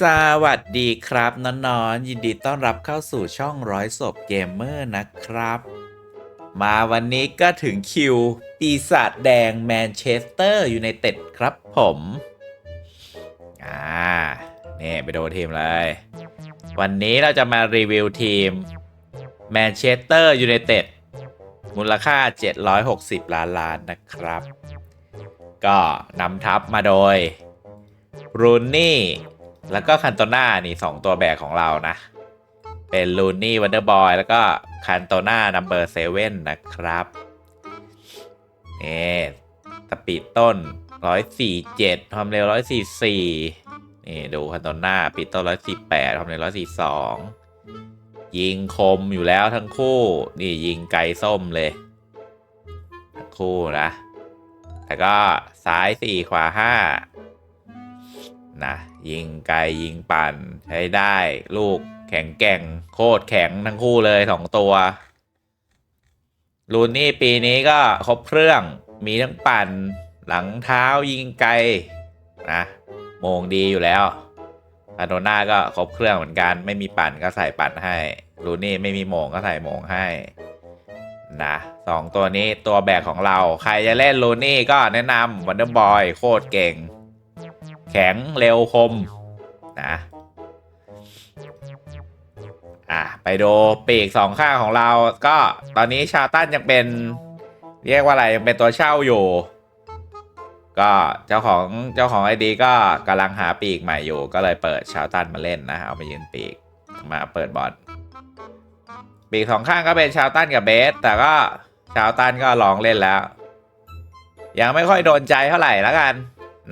สวัสดีครับน้องๆยินดีต้อนรับเข้าสู่ช่องร้อยศพเกมเมอร์นะครับ มาวันนี้ก็ถึงคิว ปีศาจแดงแมนเชสเตอร์ยูไนเต็ดครับผม อ่าเนี่ยไปดูทีมเลย วันนี้เราจะมารีวิวทีมแมนเชสเตอร์ยูไนเต็ดมูลค่า 760 ล้านล้านนะครับ ก็นำทัพมาโดยรูนนี่ แล้วก็คันโตน่านี่สองตัวแบกของเรานะ เป็นลูนี่วันเดอร์บอยแล้วก็คันโตน่านัมเบอร์เซเว่นนะครับนี่สปีดต้น 147 ความเร็ว 144 นี่ ดูคันโตน่าปีดต้น 148 ความเร็ว 142 ยิงคมอยู่แล้วทั้งคู่ นี่ยิงไกลส้มเลย ทั้งคู่นะแต่ก็ซ้าย 4 ขวา 5 นะยิงไกลยิงปั่นใช้ได้ ลูกแข็งแกร่งโคตรแข็งทั้งคู่เลยสองตัวลูนี่ปีนี้ก็ครบเครื่องมีทั้งปั่นหลังเท้ายิงไกลนะโมงดีอยู่แล้วอาโดน่าก็ครบเครื่องเหมือนกัน ไม่มีปั่นก็ใส่ปั่นให้ลูนี่ไม่มีโมงก็ใส่โมงให้นะสองตัวนี้ตัวแบกของเรา ใครจะเล่นลูนี่ก็แนะนำวันเดอร์บอยโคตรเก่ง แข็งเร็วคมนะอะไปดูปีกสองข้างของเราก็ตอนนี้ชาตันยังเป็น เรียกว่าอะไรยังเป็นตัวเช่าอยู่ ก็เจ้าของเจ้าของไอดีก็กำลังหาปีกใหม่อยู่ ก็เลยเปิดชาตันมาเล่นนะเอามายืนปีกมาเปิดบอลปีกสองข้างก็เป็นชาวตันกับเบส แต่ก็ชาวตันก็ลองเล่นแล้ว ยังไม่ค่อยโดนใจเท่าไหร่แล้วกัน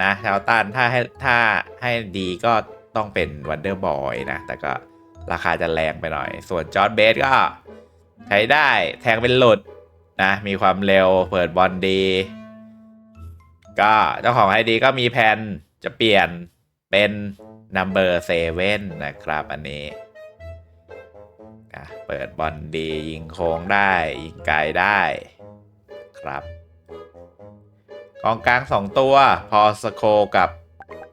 นะชาวตันถ้าให้ถ้าให้ดีก็ต้องเป็นวันเดอร์บอยนะ แต่ก็ราคาจะแรงไปหน่อย ส่วนจอร์ดเบสก็ ใช้ได้แทงเป็นหลุดนะ มีความเร็วเปิดบอลดี ก็เจ้าของไอดีก็มีแผนจะเปลี่ยนเป็น number 7นะครับ อันนี้อะเปิดบอลดียิงโค้งได้ ยิงไกลได้ครับ กองกลางสองตัว พอสโคกับ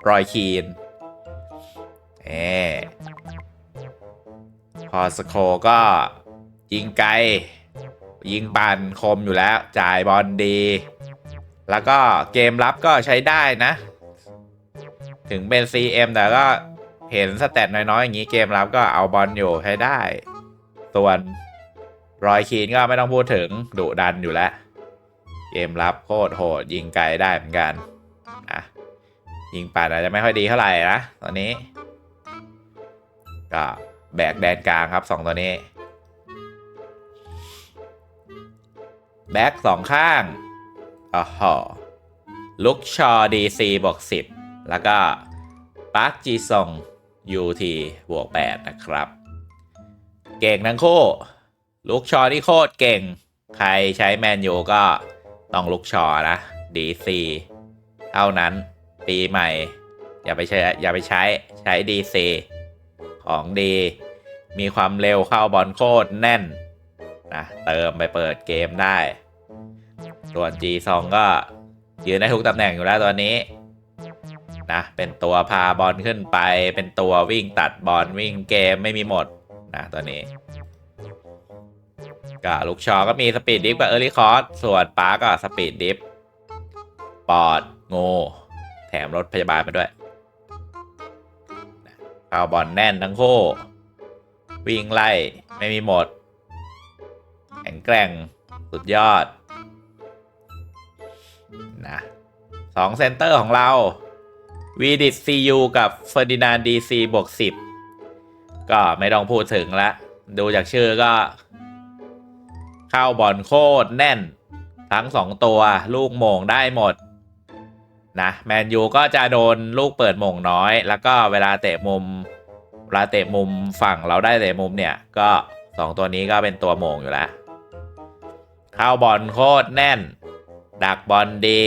รอยคีนเอพอสโคก็ยิงไกล ยิงปันคมอยู่แล้ว จ่ายบอลดี แล้วก็เกมรับก็ใช้ได้นะ ถึงเป็น CM แต่ก็เห็นสแตทน้อยๆ อย่างนี้เกมรับก็เอาบอลอยู่ใช้ได้ ส่วนรอยคีนก็ไม่ต้องพูดถึงดุดันอยู่แล้ว เกมรับโคตรโหดยิงไกลได้เหมือนกันอะยิงปั่นอาจจะไม่ค่อยดีเท่าไหร่นะตอนนี้ก็แบกแดนกลางครับสองตัวนี้ แบกสองข้างอ๋อหอลุกชอดีซีบวกสิบแล้วก็ปาร์คจีซองยูทีบวกแปดนะครับ เก่งทั้งคู่ ลุกชอที่โคตรเก่ง ใครใช้แมนยูก็ ต้องลุกชอนะ DC เท่านั้น ปีใหม่ อย่าไปใช้อย่าไปใช้ใช้ DC ของดี มีความเร็วเข้าบอลโคตรแน่นนะเติมไปเปิดเกมได้ ส่วน G2 ก็ยืนได้ทุกตำแหน่งอยู่แล้วตัวนี้นะเป็นตัวพาบอลขึ้นไป เป็นตัววิ่งตัดบอลวิ่งเกมไม่มีหมดนะตัวนี้ ก็ลูกชอก็มีสปีดดิฟกับเออร์ลี่คอร์สส่วนปาร์ก็สปีดดิฟปอดงูแถมรถพยาบาลมาด้วยเข้าบอลแน่นทั้งคู่ วิ่งไล่ ไม่มีหมด แข็งแกร่ง สุดยอด นะสองเซนเตอร์ของเราวีดิซียูกับเฟอร์ดินานดีซีบวกสิบก็ไม่ต้องพูดถึงละ ดูจากชื่อก็ เข้าบอลโคตรแน่น ทั้งสองตัวลูกโมงได้หมดนะแมนยูก็จะโดนลูกเปิดโมงน้อย แล้วก็เวลาเตะมุมเวลาเตะมุมฝั่งเราได้เตะมุมเนี่ยก็สองตัวนี้ก็เป็นตัวโมงอยู่แล้วเข้าบอลโคตรแน่น ดักบอลดี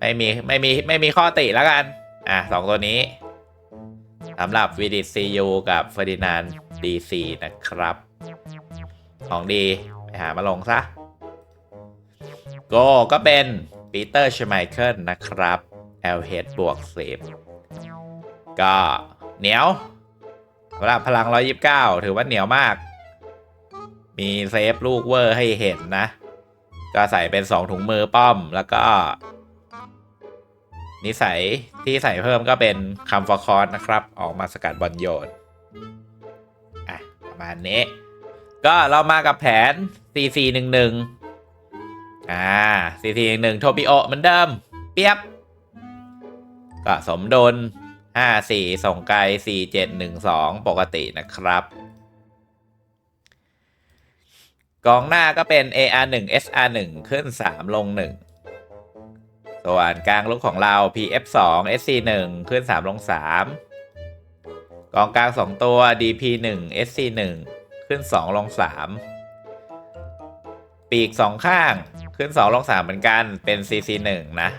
ไม่มีไม่มีไม่มีข้อติแล้วกัน อะสองตัวนี้สำหรับวิดิซียูกับเฟอร์ดินานดีซีนะครับ ของดีไปหามาลงซะโกก็เป็นปีเตอร์ชไมเคิลนะครับ LH บวก10ก็เหนียวสำหรับพลัง 129 ถือว่าเหนียวมาก มีเซฟลูกเวอร์ให้เห็นนะ ก็ใส่เป็น 2 ถุงมือป้อมแล้วก็ นิสัยที่ใส่เพิ่มก็เป็นคัมฟอร์คอนนะครับ ออกมาสกัดบอลโยน อะ ประมาณนี้ ก็เรามากับแผน CC11 อ่า CC11 โทบิโอเหมือนเดิม เปียบ ก็สมดุล 54 ส่งไกล 4712 ปกตินะครับ กองหน้าก็เป็น AR1 SR1 ขึ้น 3 ลง 1 ส่วนกลางลุกของเรา PF2 SC1 ขึ้น 3 ลง 3 กองกลาง 2 ตัว DP1 SC1 ขึ้น 2 ลง 3 ปีก 2 ข้างขึ้น 2 ลง 3 เหมือนกันเป็น CC1 นะ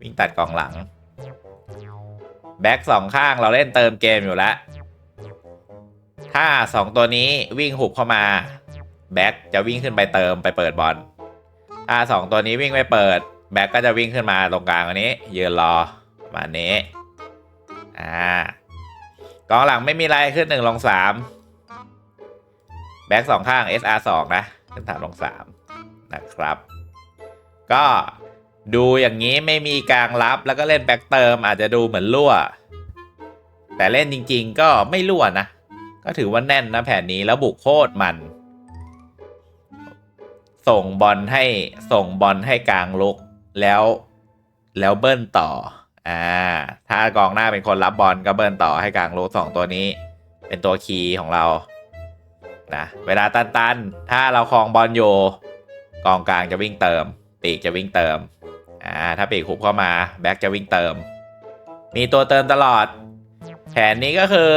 วิ่งตัดกองหลัง แบ็กสองข้างเราเล่นเติมเกมอยู่แล้วถ้าสองตัวนี้วิ่งหุบเข้ามา แบ็กจะวิ่งขึ้นไปเติมไปเปิดบอลถ้าสองตัวนี้วิ่งไปเปิด แบ็กก็จะวิ่งขึ้นมาตรงกลางอันนี้ ยืนรอมานี้อ่ากองหลังไม่มีอะไรขึ้นหนึ่งลงสาม บ็กสองข้าง SR สองนะขึ้นสามลงสามนะครับ ก็ดูอย่างนี้ไม่มีกลางรับแล้วก็เล่นแบ็กเติมอาจจะดูเหมือนรั่ว แต่เล่นจริง ๆ ก็ไม่รั่วนะ ก็ถือว่าแน่นนะแผนนี้แล้วบุกโคตรมัน ส่งบอลให้ส่งบอลให้กลางลุกแล้วแล้วเบิ้ลต่ออ่าถ้ากองหน้าเป็นคนรับบอลก็เบิ้ลต่อให้กลางลุกสองตัวนี้ เป็นตัวคีย์ของเรา นะเวลาตันๆ ถ้าเราครองบอลอยู่กองกลางจะวิ่งเติม ปีกจะวิ่งเติมอ่าถ้าปีกหุบเข้ามาแบ็กจะวิ่งเติม มีตัวเติมตลอด แผนนี้ก็คือ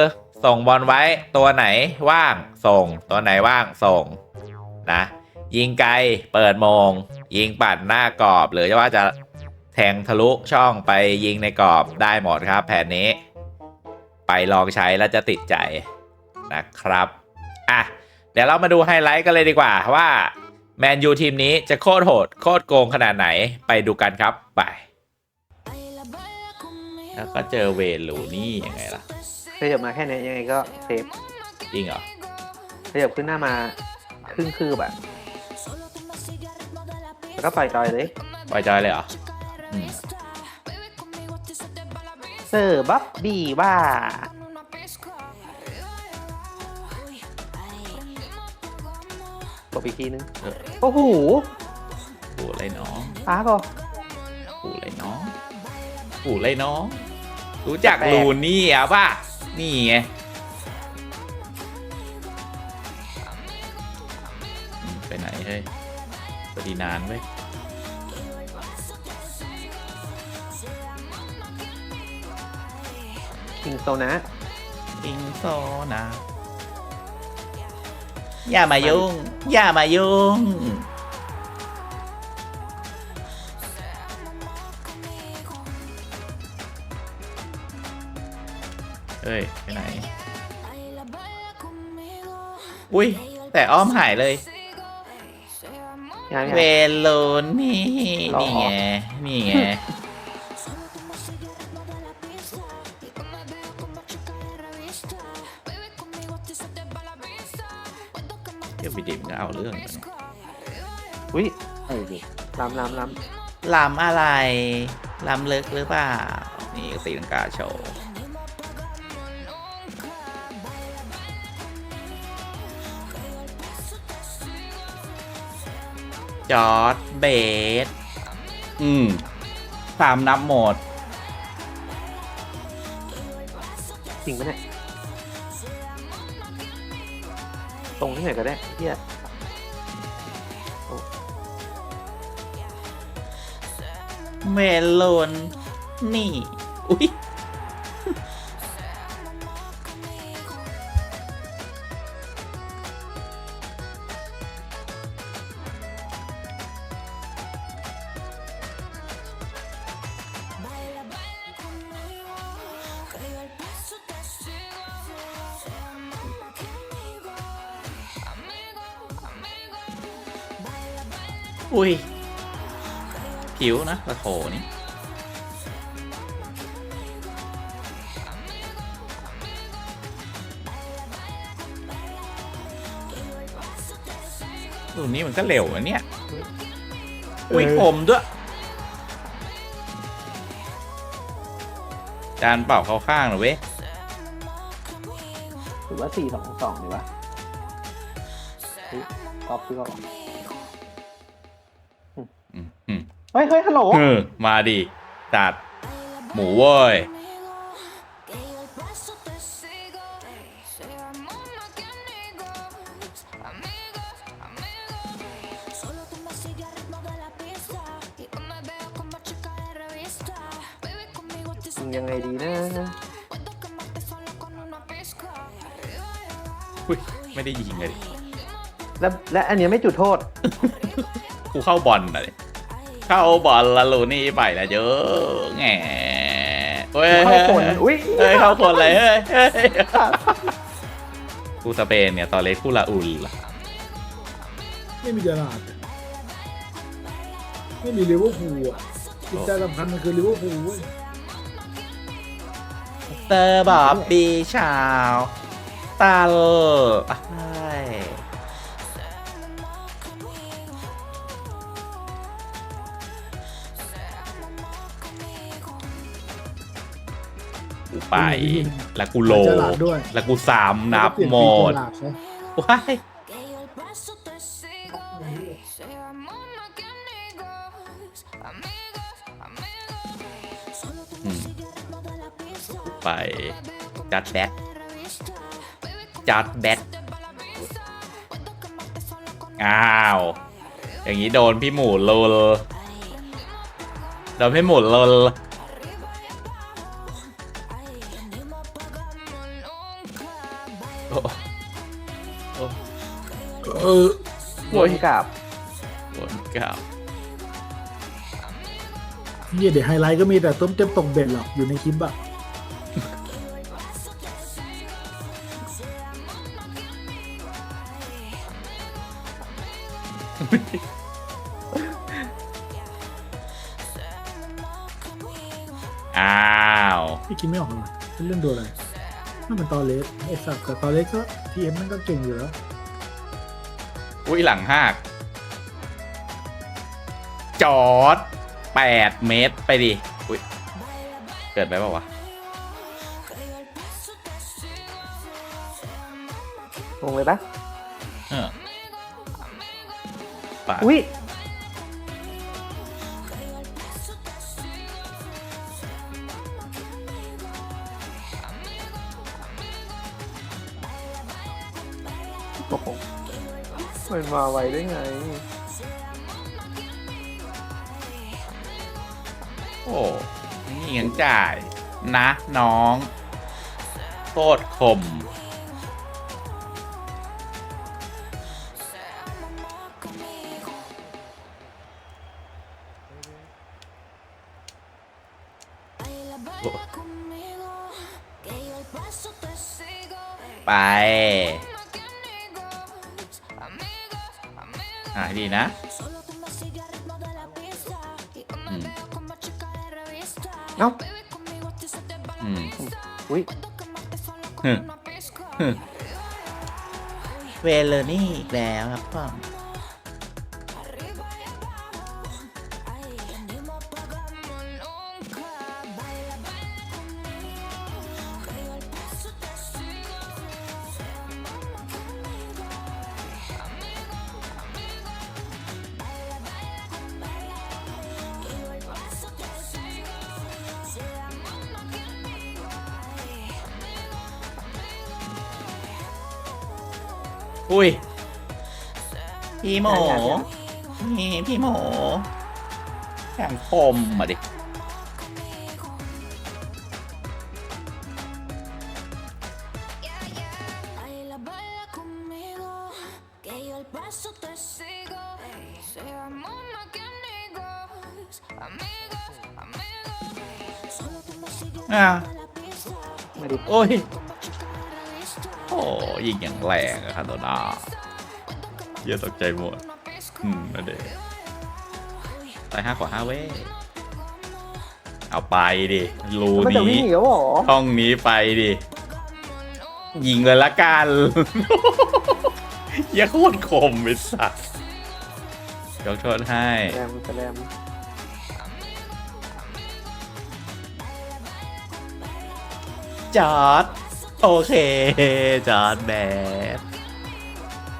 ส่งบอลไว้ตัวไหนว่างส่ง ตัวไหนว่างส่งนะยิงไกลเปิดมง ยิงปัดหน้ากรอบ หรือว่าจะแทงทะลุช่องไปยิงในกรอบได้หมดครับ แผนนี้ ไปลองใช้แล้วจะติดใจนะครับ อะเดี๋ยวเรามาดูไฮไลท์กันเลยดีกว่าว่าแมนยูทีมนี้จะโคตรโหด โคตรโกงขนาดไหนไปดูกันครับไป แล้วก็เจอเวรหลูนี่ยังไงล่ะขยับมาแค่เนี้ยยังไงก็เซฟจริงเหรอขยับขึ้นหน้ามาครึ่งคืบอะแล้วก็ปล่อยจอยเลยปล่อยจอยเลยเหรออืมเซอร์บับบี้ว่า อกอีกทีนึงเออ โอ้โหปู่ไรน้องป้าบอกปู่ไรน้องปู่ไรน้องรู้จักแปลก ลูนี่อะป่ะนี่ไงอืมไปไหนเฮ้ยสวัสดีนานเว้ยคิงโซนะอิงโซนะ อย่ามายุ่ง อย่ามายุ่ง เอ้ยไปไหน อุ้ย แต่อ้อมหายเลย ยังไง เวโลนี่หรอนี่ไง นี่ไง อาเรื่องอยู่นะอุ้ยโอ้โหลำลำลลำอะไรลำลึกหรือเปล่า นี่ตีลังกาโชว์จอร์ดเบสอืมสามนับหมดำจริงปะเนี่ยตรงที่ไหนก็ได้เฮีย เมลอนนี่ อุ้ยอุ้ย กิลนะกระโถนี่ตรงนี้มันก็เร็วอะเนี่ยอุ้ยผมด้วย จานเป่าเข้าข้างเหรอเว้ยหรือว่าสี่สองสองดีวะก๊อปพี่ก็ เฮ้ยเฮ้ยฮัลโหลเออมาดิจัดหมูเว้ย Solo tú me sigues al ritmo de la pista Y yo me veo como chica de revista Baby, conmigo te ยิงยังไงดีนะ Puedo quemarte solo con una pizca อุ้ยไม่ได้ยิงเลยดิแล้วและอันเนี้ยไม่จุดโทษ กูเข้าบอลน่ะดิ เข้าบอลละลูนี่ไปละเยอะแง่เฮ้ยเข้าคนอุ้ยเฮ้ยเข้าคนเลยเฮ้ยเฮ้ยกูสเปนเนี่ยตอนเล็กกูลาอุลล่ะไม่มีตลาดไม่มีลิเวอร์พูลอะจิตใจสำคัญมันคือลิเวอร์พูลเว้ยเตอร์บอบบี้ชาวตาล ไอ้กูไปแล้วกูโลฉลาดด้วยแล้วกูสามนับแล้วก็เปลี่ยนหมปีดตลาดใช่ว้าย Que yo el paso te sigo Seamos más que amigos Amigos, amigos Solo tú me sigues al ritmo de la pista ไปจัดแบท revista Baby, จัดแบท pa' la pista Puedo quemarte solo con อ้าว อย่างนี้โดนพี่หมูลลโดนพี่หมูลล เออโดนกราบโดนกล่าวเนี่ยเดี๋ยวไฮไลท์ก็มีแต่ต้มเต็มตกเบ็ดหรอกอยู่ในคลิปอะอ้าวพี่คิดไม่ออกเลยเล่นตัวอะไรนั่นมันตอเล็กไอ้สัตว์แต่ตอเล็กก็ทีเอ็มมันก็เก่งอยู่แล้ว อุ้ยหลังหักจอดแปดเมตรไปดิ อุ้ยเกิดไปเปล่าวะลงเลยปะเออปาดอุ้ย มันมาไวได้ไง โอ้นี่ยังจ่าย นะ น้อง โคตรคม revista. No. Baby, conmigo te se te va la อืมอุ้ย Puedo quemarte solo con Hmm. una pizca. เวลนี่อีกแล้วครับพ่อ อุ้ย พี่หมูได้ได้นี่พี่หมูอย่างคมมาดิ Baila, baila conmigo, que yo el paso te sigo. Seamos más que amigos, amigos, amigos. Solo tú me sigues Ah. a la pista. ไม่ดิโอ้ย ยิงอย่างแรงอะครับโดนาเหี้ยอะตกใจหมด Una pizca. อืมนั่นเด็ตายห้าขวาห้าเว้ยเอาไปดิรูมันจะวิ่นี้งเหนียวเหรอห้องนี้ไปดิยิงเลยละกันเหี้ยอะโคตรคมไอ้สัส Baila, ยกโทษให้ แรมแรมจอร์ด โอเค จอร์ดแบด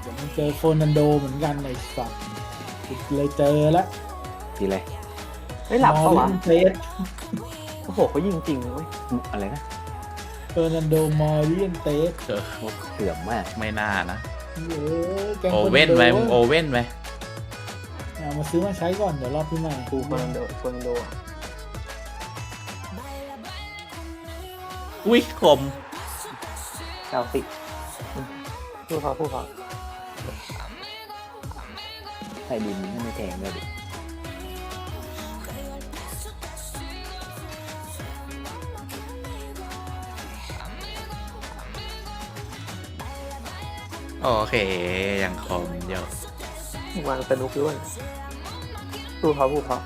เดี๋ยวมันเจอโฟนันโดเหมือนกันไอ้สัตว์เลยเจอแล้วดีเลยเฮ้ยหลับเปล่าวะมอริเอนเตสโอ้โหเขายิงจริงเว้ยอะไรนะโฟนันโดมอริเอนเตสเออเสื่อมมากไม่น่านะเออแกงโอเว่นไหมโฟมึงโอเว่นไหมเอามาซื้อมาใช้ก่อนเดี๋ยวรอบพี่ใหม่กูเฟอร์นันโดเฟอร์นันโดอุ้ยคม เก้าสิบพูดพอพูดพอใส่ดินไม่แพงเลยดิโอเค ยังคมอยู่วางสนุกด้วยพูดพอพูดพอ